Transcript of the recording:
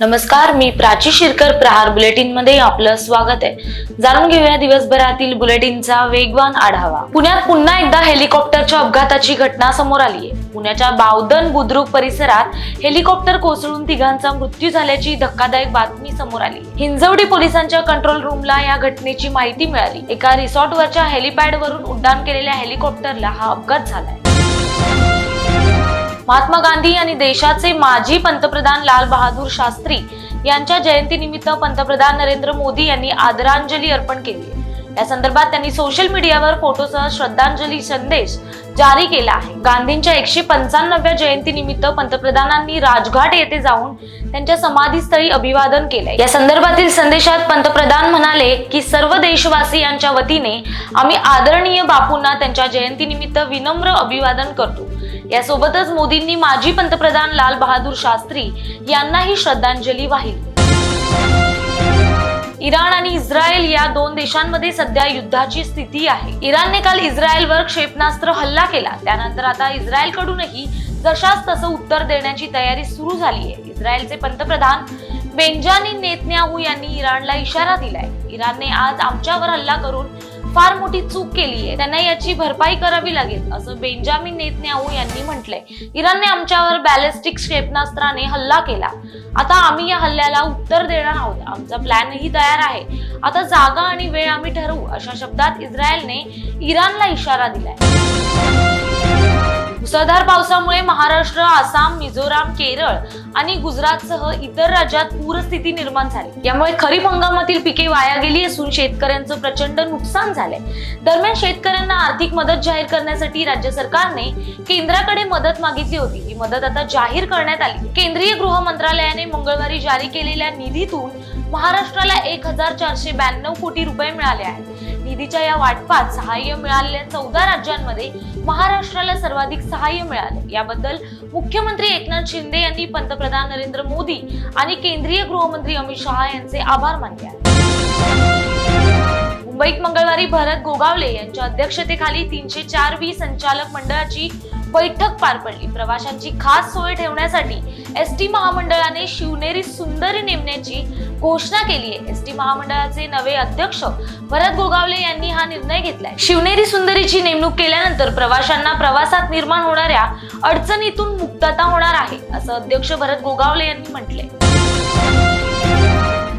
नमस्कार मी प्राची शिरकर प्रहार बुलेटिनमध्ये आपलं स्वागत आहे. जाणून घेऊया दिवसभरातील बुलेटिनचा वेगवान आढावा. पुण्यात पुन्हा एकदा हेलिकॉप्टरच्या अपघाताची घटना समोर आली आहे. पुण्याच्या बावधन बुद्रुक परिसरात हेलिकॉप्टर कोसळून तिघांचा मृत्यू झाल्याची धक्कादायक बातमी समोर आली हिंजवडी पोलिसांच्या कंट्रोल रूमला या घटनेची माहिती मिळाली. एका रिसॉर्टवरच्या हेलिपॅडवरून उड्डाण केलेल्या हेलिकॉप्टरला हा अपघात झालाय. महात्मा गांधी आणि देशाचे माजी पंतप्रधान लाल बहादूर शास्त्री यांच्या जयंतीनिमित्त पंतप्रधान नरेंद्र मोदी यांनी आदरांजली अर्पण केली आहे. या संदर्भात त्यांनी सोशल मीडियावर फोटोसह श्रद्धांजली संदेश जारी केला आहे. गांधींच्या एकशे पंचाण्णव्या जयंतीनिमित्त पंतप्रधानांनी राजघाट येथे जाऊन त्यांच्या समाधीस्थळी अभिवादन केले या संदर्भातील संदेशात पंतप्रधान म्हणाले की सर्व देशवासियांच्या वतीने आम्ही आदरणीय बापूंना त्यांच्या जयंतीनिमित्त विनम्र अभिवादन करतो. यासोबतच मोदींनी माजी पंतप्रधान लाल बहादूर शास्त्री यांनाही श्रद्धांजली वाहिली. इराण आणि इस्रायल या दोन देशांमध्ये सध्या युद्धाची स्थिती आहे. इराणने काल इस्रायलवर क्षेपणास्त्र हल्ला केला. त्यानंतर आता इस्रायलकडूनही जशास तसं उत्तर देण्याची तयारी सुरू झाली आहे इस्रायलचे पंतप्रधान बेंजामिन नेतन्याहू यांनी इराणला इशारा दिलाय. इराणने आज आमच्यावर हल्ला करून फार मोठी चूक केली आहे. त्यांना याची भरपाई करावी लागेल असं बेंजामिन नेतन्याहू यांनी म्हटलंय. इराणने आमच्यावर बॅलिस्टिक क्षेपणास्त्राने हल्ला केला. आता आम्ही या हल्ल्याला उत्तर देणार आहोत. आमचा प्लॅनही तयार आहे. आता जागा आणि वेळ आम्ही ठरवू अशा शब्दात इस्रायलने इराणला इशारा दिलाय. मुसळधार पावसामुळे महाराष्ट्र आसाम मिझोराम केरळ आणि गुजरातसह इतर राज्यात पूरस्थिती निर्माण झाली. यामुळे खरीप हंगामातील पिके वाया गेली असून शेतकऱ्यांचं प्रचंड नुकसान झालंय. दरम्यान शेतकऱ्यांना आर्थिक मदत जाहीर करण्यासाठी राज्य सरकारने केंद्राकडे मदत मागितली होती. ही मदत आता जाहीर करण्यात आली. केंद्रीय गृह मंत्रालयाने मंगळवारी जारी केलेल्या निधीतून महाराष्ट्राला एक हजार चारशे ब्याण्णव कोटी रुपये मिळाले आहेत. निधीच्या या वाटपात सहाय्य मिळालेल्या चौदा राज्यांमध्ये महाराष्ट्राला सर्वाधिक सहाय्य मिळाले. याबद्दल मुख्यमंत्री एकनाथ शिंदे यांनी पंतप्रधान नरेंद्र मोदी आणि केंद्रीय गृहमंत्री अमित शहा यांचे आभार मानले आहेत. मुंबईत मंगळवारी भरत गोगावले यांच्या अध्यक्षतेखाली तीनशे चार वी संचालक मंडळाची बैठक पार पडली. प्रवाशांची खास सोय ठेवण्यासाठी एस टी महामंडळाने शिवनेरी सुंदरी नेमण्याची घोषणा केली आहे. एस टी महामंडळाचे नवे अध्यक्ष भरत गोगावले यांनी हा निर्णय घेतलाय. शिवनेरी सुंदरीची नेमणूक केल्यानंतर प्रवाशांना प्रवासात निर्माण होणाऱ्या अडचणीतून मुक्तता होणार आहे असं अध्यक्ष भरत गोगावले यांनी म्हटलंय.